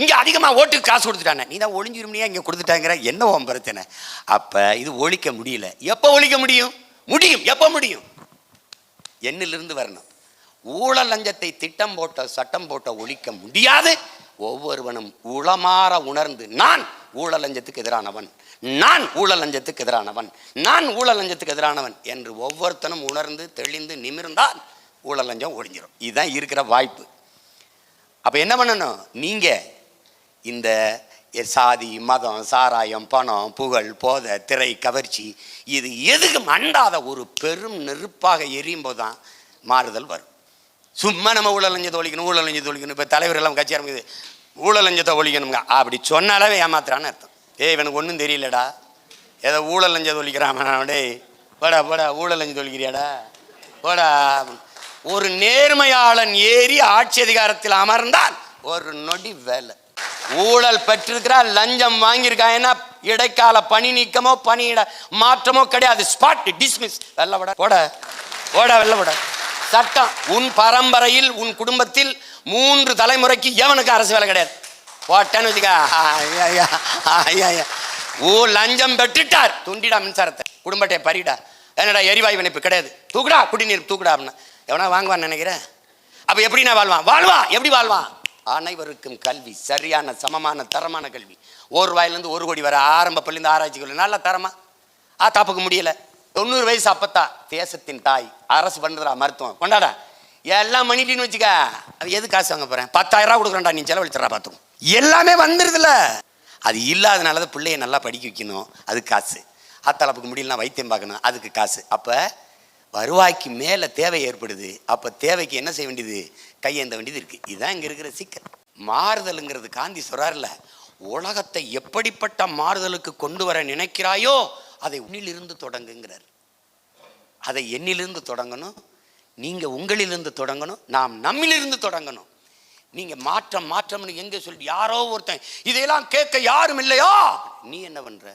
இங்கே அதிகமாக ஓட்டுக்கு காசு கொடுத்துட்டானே. நீ தான் ஒளிஞ்சிருமியா இங்கே கொடுத்துட்டாங்கிற? என்ன உன் பிரச்சனை? அப்போ இது ஒழிக்க முடியல. எப்போ ஒழிக்க முடியும்? முடியும். எப்போ முடியும்? எண்ணிலிருந்து வரணும். ஊழல் லஞ்சத்தை திட்டம் போட்ட சட்டம் போட்ட ஒழிக்க முடியாது. ஒவ்வொருவனும் உளமாற உணர்ந்து நான் ஊழல் லஞ்சத்துக்கு எதிரானவன். நான் ஊழல் லஞ்சத்துக்கு எதிரானவன். நான் ஊழல் லஞ்சத்துக்கு எதிரானவன் என்று ஒவ்வொருத்தனும் உணர்ந்து தெளிந்து நிமிர்ந்தால் ஊழல் லஞ்சம் ஒழிஞ்சிடும் இதுதான் இருக்கிற வாய்ப்பு. அப்போ என்ன பண்ணணும்? நீங்கள் இந்த சாதி மதம் சாராயம் பணம் புகழ் போதை திரை கவர்ச்சி இது எதுக்கும் அண்டாத ஒரு பெரும் நெருப்பாக எரியும் போது தான் மாறுதல் வரும். சும்மா நம்ம ஊழல் ஒழிக்கணும் ஊழல் ஒழிக்கணும் இப்போ தலைவர் எல்லாம் கட்சி ஆரம்பிக்குது. ஊழல் லஞ்சத்தை ஒழிக்கணுங்க அப்படி சொன்னாலே ஏமாத்துறான்னு அர்த்தம். ஏய் இவனுக்கு ஒன்றும் தெரியலடா. ஏதோ ஊழல் லஞ்சத்தை டேய் போடா போடா ஊழல் லஞ்சத்தை ஒழிக்கிறியாடா? போடா. ஒரு நேர்மையாளன் ஏறி ஆட்சி அதிகாரத்தில் அமர்ந்தால் ஒரு நொடி வேலை. ஊழல் பெற்றிருக்கிறான் லஞ்சம் வாங்கியிருக்காங்கன்னா இடைக்கால பணி நீக்கமோ பணியிட மாற்றமோ கிடையாது. ஸ்பாட் டிஸ்மிஸ் வெள்ள விட ஓட ஓட வெள்ள விட. சட்டம் உன் பரம்பரையில் உன் குடும்பத்தில் மூன்று தலைமுறைக்கு எவனுக்கு அரசு வேலை கிடையாது? போட்டேன்னு வச்சுக்க. ஓ லஞ்சம் பெற்றுட்டார். துண்டிடா மின்சாரத்தை. குடும்பத்தை பறிடா. என்னடா எரிவாயு இணைப்பு கிடையாது. தூக்குடா குடிநீர் தூக்குடா அப்படின்னா. எவனா வாங்குவான்னு நினைக்கிறேன் அப்போ எப்படி நான் வாழ்வான்? வாழ்வான் எப்படி வாழ்வான்? அனைவருக்கும் கல்வி சரியான சமமான தரமான கல்வி. ஒரு ரூபாயிலேருந்து ஒரு கோடி வர ஆரம்ப பள்ளிந்து ஆராய்ச்சி கல்வி நல்ல தரமா? ஆ தாப்புக்கு முடியல. தொண்ணூறு வயசு அப்பத்தா. தேசத்தின் தாய். அரசு பண்ணுறா மருத்துவம். கொண்டாடா. எல்லாம் பண்ணிட்டின்னு வச்சுக்க. அது எது காசு வாங்க போகிறேன் பத்தாயிரம் ரூபா கொடுக்குறேன்டா நீ செலவழிச்சிடறா பார்த்துக்கும் எல்லாமே வந்துருதுல அது இல்லாதனால தான் பிள்ளைய நல்லா படிக்க வைக்கணும். அது காசு. அத்தளப்புக்கு முடியலனா வைத்தியம் பார்க்கணும். அதுக்கு காசு. அப்போ வருவாய்க்கு மேலே தேவை ஏற்படுது அப்போ தேவைக்கு என்ன செய்ய வேண்டியது? கையேந்த வேண்டியது இருக்குது இதுதான் இங்கே இருக்கிற சிக்கல். மாறுதலுங்கிறது காந்தி சொல்கிறார்ல உலகத்தை எப்படிப்பட்ட மாறுதலுக்கு கொண்டு வர நினைக்கிறாயோ அதை உன்னிலிருந்து தொடங்குங்கிறார். அதை என்னிலிருந்து தொடங்கணும்? நீங்கள் உங்களிலிருந்து தொடங்கணும் நாம் நம்மிலிருந்து தொடங்கணும். நீங்கள் மாற்றம் மாற்றம்னு எங்கே சொல்லி யாரோ ஒருத்தன் இதையெல்லாம் கேட்க யாரும் இல்லையா? நீ என்ன பண்ணுற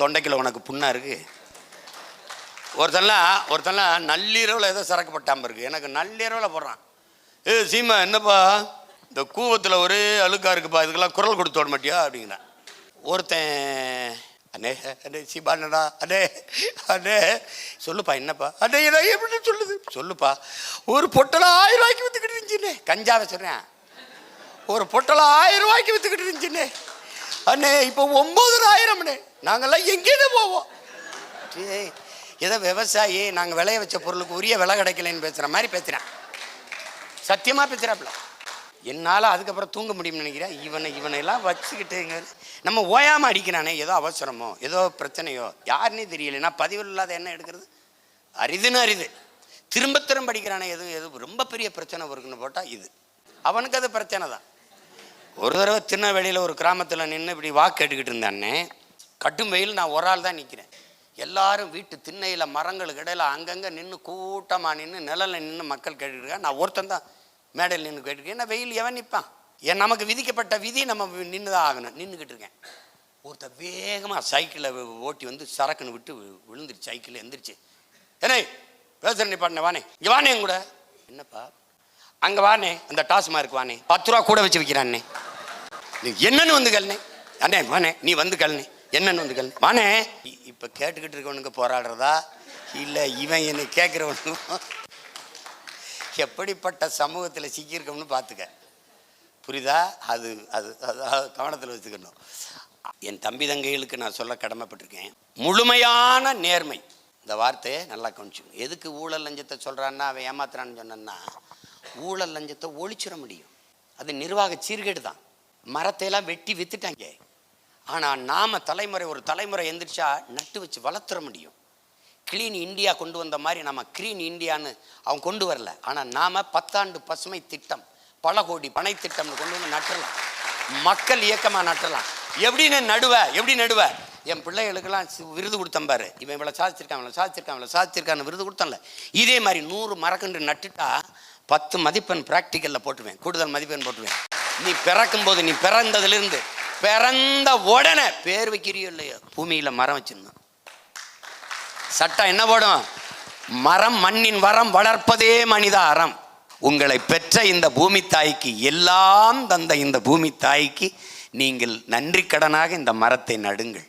தொண்டைக்கில் உனக்கு புண்ணா இருக்குது ஒருத்தன்லாம் ஒருத்தன்லாம் நள்ளிரவில் ஏதோ சரக்கு பட்டாம இருக்கு. எனக்கு நள்ளிரவில் போடுறான். ஏ சீமா என்னப்பா? இந்த கூவத்தில் ஒரே அழுக்கா இருக்குப்பா. இதுக்கெல்லாம் குரல் கொடுத்து விட மாட்டியா? அப்படிங்கிறான். ஒருத்தன் அண்ணே அண்ணே சீபானடா அண்ணே அண்ணே. சொல்லுப்பா என்னப்பா? அண்ணே என்ன எப்படி சொல்லுது? சொல்லுப்பா. ஒரு பொட்டலை ஆயிரம் ரூபாய்க்கு வித்துக்கிட்டு இருந்துச்சுண்ணே கஞ்சாவை சொல்கிறேன் ஒரு பொட்டலை ஆயிரம் ரூபாய்க்கு வித்துக்கிட்டு இருந்துச்சுண்ணே அண்ணே இப்போ ஒம்பதாயிரம்ண்ணே நாங்கள்லாம் எங்கேயிருந்து போவோம்? டேய், ஏதோ விவசாயி நாங்கள் விளைய வச்ச பொருளுக்கு உரிய விலை கிடைக்கலன்னு பேசுகிற மாதிரி பேசுகிறேன் சத்தியமாக பேசுகிறாப்புல என்னால் அதுக்கப்புறம் தூங்க முடியும்னு நினைக்கிறேன் இவனை இவனை எல்லாம் நம்ம ஓயாமல் அடிக்கிறானே ஏதோ அவசரமோ ஏதோ பிரச்சனையோ யாருன்னே தெரியல. பதிவு பதிவில் இல்லாத என்ன எடுக்கிறது? அரிதுன்னு அரிது. திரும்ப திரும்ப அடிக்கிறானே எதுவும் எதுவும் ரொம்ப பெரிய பிரச்சனை இருக்குன்னு போட்டால் இது. அவனுக்கு அது பிரச்சனை தான். ஒரு தடவை திருநெல்வேலியில் ஒரு கிராமத்தில் நின்று இப்படி வாக்கு கேட்டுக்கிட்டு இருந்தானே கட்டும் வெயில் நான் ஒரு ஆள் தான் நிற்கிறேன் எல்லாரும் வீட்டு திண்ணையில் மரங்களுக்கு இடையில் அங்கங்கே நின்று கூட்டமாக நின்று நிழலில் நின்று மக்கள் கேட்டுருக்காங்க நான் ஒருத்தன் தான் மேடையில் நின்று கேட்டுருக்கேன் ஏன்னா வெயில் எவன் நிற்பான் ஏன் நமக்கு விதிக்கப்பட்ட விதி நம்ம நின்று தான் ஆகணும். நின்றுக்கிட்டு இருக்கேன். ஒருத்தன் வேகமாக சைக்கிளை ஓட்டி வந்து சரக்குன்னு விட்டு விழுந்துருச்சு. சைக்கிள் எந்திரிச்சு. ஏனே பேசுகிற நிப்பாட்டின வானே. இங்கே வானே என் கூட. என்னப்பா? அங்கே வானே அந்த டாஸ்மார்க் வானே. பத்து ரூபா கூட வச்சு விற்கிறானே நீ என்னன்னு வந்து கல்னே அண்ணே வானே நீ வந்து கல்னே என்னன்னு வந்து வானே இ- இப்ப கேட்டுக்கிட்டு இருக்கவனுக்கு போராடுறதா? இல்ல இவன் என்னை கேட்கிறவனுக்கும் எப்படிப்பட்ட சமூகத்தில் சிக்கியிருக்கோம்னு பார்த்துக்க புரியுதா? அது அது அது கவனத்தில் வச்சுக்கணும். என் தம்பி தங்கைகளுக்கு நான் சொல்ல கடமைப்பட்டிருக்கேன். முழுமையான நேர்மை. இந்த வார்த்தையை நல்லா கவனிச்சுக்கணும். எதுக்கு ஊழல் லஞ்சத்தை சொல்கிறான்னா அவன் ஏமாத்துறான்னு சொன்னான்னா ஊழல் லஞ்சத்தை ஒழிச்சிட முடியும். அது நிர்வாக சீர்கேடு தான் மரத்தையெல்லாம் வெட்டி வித்துட்டாங்க. ஆனால் நாம் தலைமுறை ஒரு தலைமுறை எந்திரிச்சா நட்டு வச்சு வளர்த்துற முடியும். கிளீன் இந்தியா கொண்டு வந்த மாதிரி நம்ம க்ளீன் இந்தியான்னு அவன் கொண்டு வரல. ஆனால் நாம் பத்தாண்டு பசுமை திட்டம் பல கோடி பனை திட்டம்னு கொண்டு வந்து நட்டலாம். மக்கள் இயக்கமாக நட்டலாம். எப்படின்னு நடுவ எப்படி நடுவ? என் பிள்ளைகளுக்கெல்லாம் விருது கொடுத்தேன் பாரு. இவன் இவ்வளோ சாதிச்சிருக்கான் இவ்வளோ சாதிச்சிருக்கான் இவ்வளோ சாதிச்சிருக்கான்னு விருது கொடுத்தேன்ல. இதே மாதிரி நூறு மரக்கன்று நட்டுட்டா பத்து மதிப்பெண் ப்ராக்டிக்கலில் போட்டுருவேன் கூடுதல் மதிப்பெண் போட்டுருவேன் நீ பிறக்கும்போது நீ பிறந்ததுலேருந்து பிறந்த உடனே பேர் வைக்கிறியோ இல்லையோ பூமியில் மரம் வச்சிருந்தோம் சட்டம் என்ன போடும்? மரம் மண்ணின் வரம் வளர்ப்பதே மனித அறம். உங்களை பெற்ற இந்த பூமி தாய்க்கு எல்லாம் தந்த இந்த பூமி தாய்க்கு நீங்கள் நன்றி கடனாக இந்த மரத்தை நடுங்கள்.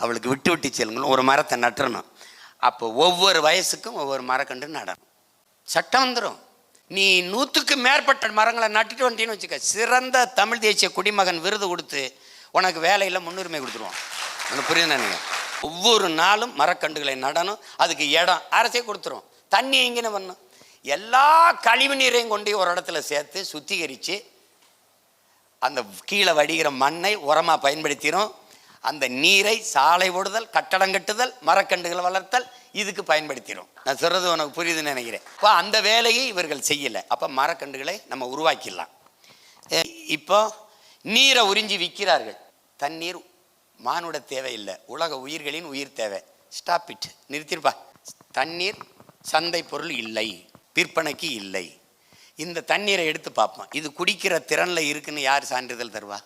அவளுக்கு விட்டு விட்டு செல்லுங்கள். ஒரு மரத்தை நட்டுறணும். அப்போ ஒவ்வொரு வயசுக்கும் ஒவ்வொரு மரக்கன்று நடணும். சட்டம் வந்துடும் நீ நூற்றுக்கு மேற்பட்ட மரங்களை நட்டுட்டு வந்துட்டீன்னு வச்சுக்க சிறந்த தமிழ் தேசிய குடிமகன் விருது கொடுத்து உனக்கு வேலையில் முன்னுரிமை கொடுத்துருவான் உனக்கு புரியுது நினைக்கிறேன் ஒவ்வொரு நாளும் மரக்கன்றுகளை நடணும். அதுக்கு இடம் அரசே கொடுத்துரும். தண்ணி எங்கேன்னு வரணும். எல்லா கழிவு நீரையும் கொண்டு ஒரு இடத்துல சேர்த்து சுத்திகரித்து அந்த கீழே வடிகிற மண்ணை உரமாக பயன்படுத்திடும் அந்த நீரை சாலை ஓடுதல் கட்டடம் கட்டுதல் மரக்கன்றுகளை வளர்த்தல் இதுக்கு பயன்படுத்திடும் நான் சொல்கிறது உனக்கு புரியுதுன்னு நினைக்கிறேன். இப்போ அந்த வேலையை இவர்கள் செய்யலை. அப்போ மரக்கன்றுகளை நம்ம உருவாக்கிடலாம். இப்போ நீரை உறிஞ்சி விற்கிறார்கள். தண்ணீர் மானுட தேவை இல்லை உலக உயிர்களின் உயிர் தேவை. ஸ்டாப் இட் நிறுத்திருப்பா. தண்ணீர் சந்தை பொருள் இல்லை. விற்பனைக்கு இல்லை. இந்த தண்ணீரை எடுத்து பார்ப்போம். இது குடிக்கிற திறனில் இருக்குன்னு யார் சான்றிதழ் தருவா?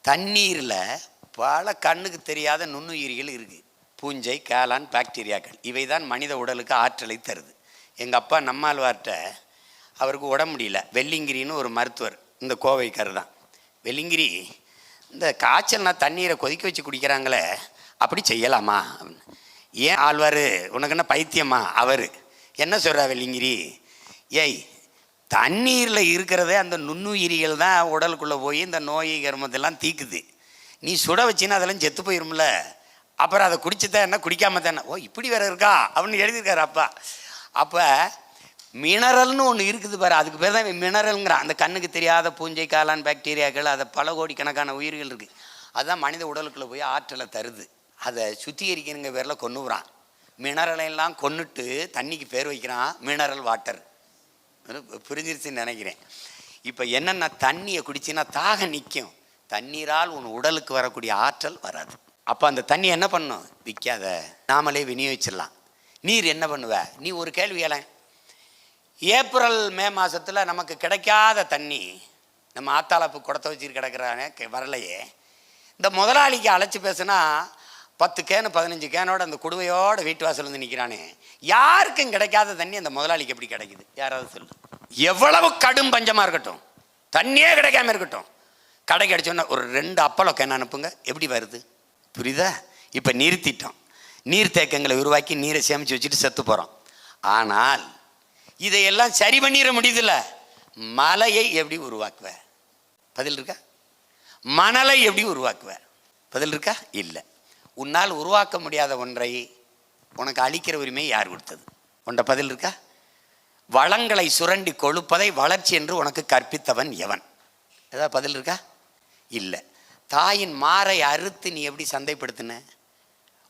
தண்ணீரில் பல கண்ணுக்கு தெரியாத நுண்ணுயிரிகள் இருக்குது பூஞ்சை காளான் பாக்டீரியாக்கள். இவை தான் மனித உடலுக்கு ஆற்றலை தருது. எங்கள் அப்பா நம்மாழ்வார்கிட்ட அவருக்கு உடம்பு முடியல. வெள்ளிங்கிரின்னு ஒரு மருத்துவர். இந்த கோவைக்காரர் தான். வெள்ளிங்கிரி இந்த காய்ச்சல்னா தண்ணீரை கொதிக்க வச்சு குடிக்கிறாங்களே அப்படி செய்யலாமா? ஏன் ஆழ்வார்? உனக்கு என்ன பைத்தியமா? அவர். என்ன சொல்கிறா வெள்ளிங்கிரி? ஏய் தண்ணீரில் இருக்கிறதே அந்த நுண்ணுயிரிகள் தான் உடலுக்குள்ளே போய் இந்த நோய் கர்மத்தெல்லாம் தீக்குது. நீ சுட வச்சின்னா அதெல்லாம் செத்து போயிரும்ல. அப்புறம் அதை குடிச்சுதான் என்ன? குடிக்காம தானே. ஓ இப்படி வேற இருக்கா? அப்படின்னு எழுதியிருக்காரு அப்பா. அப்போ மினரல்னு ஒன்று இருக்குது பாரு. அதுக்கு பேர் தான் மினரல்ங்கிறான் அந்த கண்ணுக்கு தெரியாத பூஞ்சை காளான் பாக்டீரியாக்கள் அதை பல கோடிக்கணக்கான உயிர்கள் இருக்குது அதுதான் மனித உடலுக்குள்ளே போய் ஆற்றலை தருது. அதை சுத்திகரிக்கணுங்க பேரில் கொன்னுறான் மினரலை எல்லாம் கொன்னுட்டு தண்ணிக்கு பேர் வைக்கிறான் மினரல் வாட்டர். புரிஞ்சிருச்சுன்னு நினைக்கிறேன். இப்போ என்னென்ன தண்ணியை குடிச்சின்னா தாக நிற்கும் தண்ணீரால் உன் உடலுக்கு வரக்கூடிய ஆற்றல் வராது. அப்போ அந்த தண்ணி என்ன பண்ணும்? விற்காத. நாமளே விநியோகிச்சிடலாம். நீர் என்ன பண்ணுவ? நீ ஒரு கேள்வி கேளேன் ஏப்ரல் மே மாதத்தில் நமக்கு கிடைக்காத தண்ணி நம்ம ஆத்தாளப்பு குடத்தை வச்சுட்டு கிடக்கிறானே வரலையே. இந்த முதலாளிக்கு அழைச்சி பேசுனா பத்து கேனு பதினஞ்சு கேனோட அந்த குடுவையோட வீட்டு வாசல் வந்து நிற்கிறானே யாருக்கும் கிடைக்காத தண்ணி அந்த முதலாளிக்கு எப்படி கிடைக்குது? யாராவது சொல்லு. எவ்வளவு கடும் பஞ்சமாக இருக்கட்டும். தண்ணியே கிடைக்காம இருக்கட்டும். கடைக்கு அடிச்சோன்னா ஒரு ரெண்டு அப்பளம் கேன் அனுப்புங்க. எப்படி வருது? புரியுதா? இப்போ நிறுத்திட்டோம் நீர்த்தேக்கங்களை உருவாக்கி நீரை சேமித்து வச்சுட்டு செத்து போகிறோம் ஆனால் இதையெல்லாம் சரி பண்ணிட முடியுதுல்ல? மலையை எப்படி உருவாக்குவ பதில் இருக்கா? மணலை எப்படி உருவாக்குவ பதில் இருக்கா? இல்லை. உன்னால் உருவாக்க முடியாத ஒன்றை உனக்கு அழிக்கிற உரிமை யார் கொடுத்தது? உன்ட பதில் இருக்கா? வளங்களை சுரண்டி கொழுப்பதை வளர்ச்சி என்று உனக்கு கற்பித்தவன் எவன்? ஏதாவது பதில் இருக்கா? இல்லை. தாயின் மாறை அறுத்து நீ எப்படி சந்தைப்படுத்தின?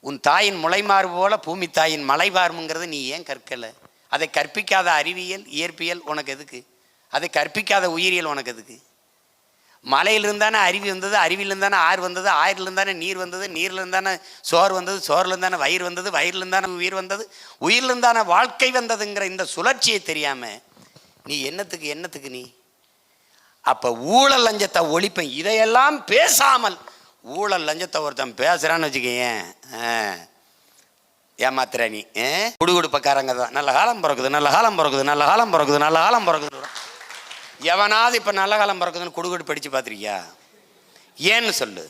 உன் தாயின் முளைமாறு போல பூமி தாயின் மலைவார்முங்கிறத நீ ஏன் கற்கலை? அதை கற்பிக்காத அறிவியல் இயற்பியல் உனக்கு எதுக்கு? அதை கற்பிக்காத உயிரியல் உனக்கு எதுக்கு? மலையிலிருந்து தானே அருவி வந்தது அருவியிலிருந்து தானே ஆறு வந்தது ஆறிலிருந்து தானே நீர் வந்தது நீர்லேருந்து தானே சோறு வந்தது சோறுலேருந்து தானே வயிறு வந்தது வயிறுலேருந்து தானே உயிர் வந்தது உயிர்லேருந்து தானே வாழ்க்கை வந்ததுங்கிற இந்த சுழற்சியை தெரியாமல் நீ என்னத்துக்கு என்னத்துக்கு நீ? அப்போ ஊழல் லஞ்சத்தை ஒழிப்பேன். இதையெல்லாம் பேசாமல் ஊழல் லஞ்சத்தை ஒருத்தன் பேசுகிறான்னு வச்சுக்கேன் ஏமாத்துற நீ குடுகுடுப்பக்காரங்க தான் நல்ல காலம் பிறக்குது நல்ல காலம் பிறக்குது நல்ல காலம் பிறக்குது நல்ல காலம் பிறக்குது எவனாவது இப்போ நல்ல காலம் பிறக்குதுன்னு குடுகுடு படித்து பார்த்துருக்கியா? ஏன்னு சொல்லு.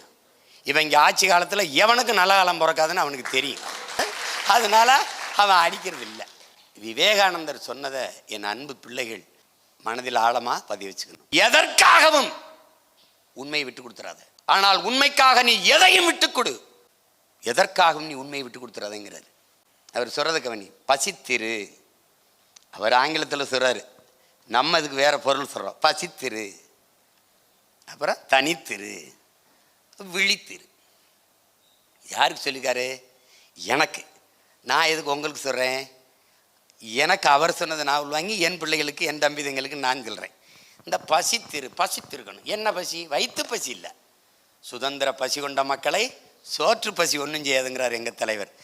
இவன் இங்கே ஆட்சி காலத்தில் எவனுக்கு நல்ல காலம் பிறக்காதுன்னு அவனுக்கு தெரியும். அதனால் அவன் அடிக்கிறது இல்லை விவேகானந்தர் சொன்னதை என் அன்பு பிள்ளைகள் மனதில் ஆழமாக பதிவு வச்சுக்கணும். எதற்காகவும் உண்மையை விட்டு கொடுத்துறாத. ஆனால் உண்மைக்காக நீ எதையும் விட்டு கொடு. எதற்காகவும் நீ உண்மையை விட்டு கொடுத்துறாதங்கிறாரு. அவர் சொல்கிறத கவனி. பசித்திரு. அவர் ஆங்கிலத்தில் சொல்கிறாரு நம்ம இதுக்கு வேறு பொருள் சொல்கிறோம் பசித்திரு. அப்புறம் தனித்திரு. விழித்திரு. யாருக்கு சொல்லிக்காரு எனக்கு. நான் எதுக்கு உங்களுக்கு சொல்கிறேன் எனக்கு அவர் சொன்னதை நான் உள்வாங்கி என் பிள்ளைகளுக்கு என் தம்பிதங்களுக்கு நான் சொல்கிறேன் இந்த பசித்திரு பசித்திருக்கணும். என்ன பசி? வயிற்று பசி இல்லை. சுதந்திர பசி கொண்ட மக்களை சோற்று பசி ஒன்றும் செய்யாதுங்கிறார் எங்கள் தலைவர்.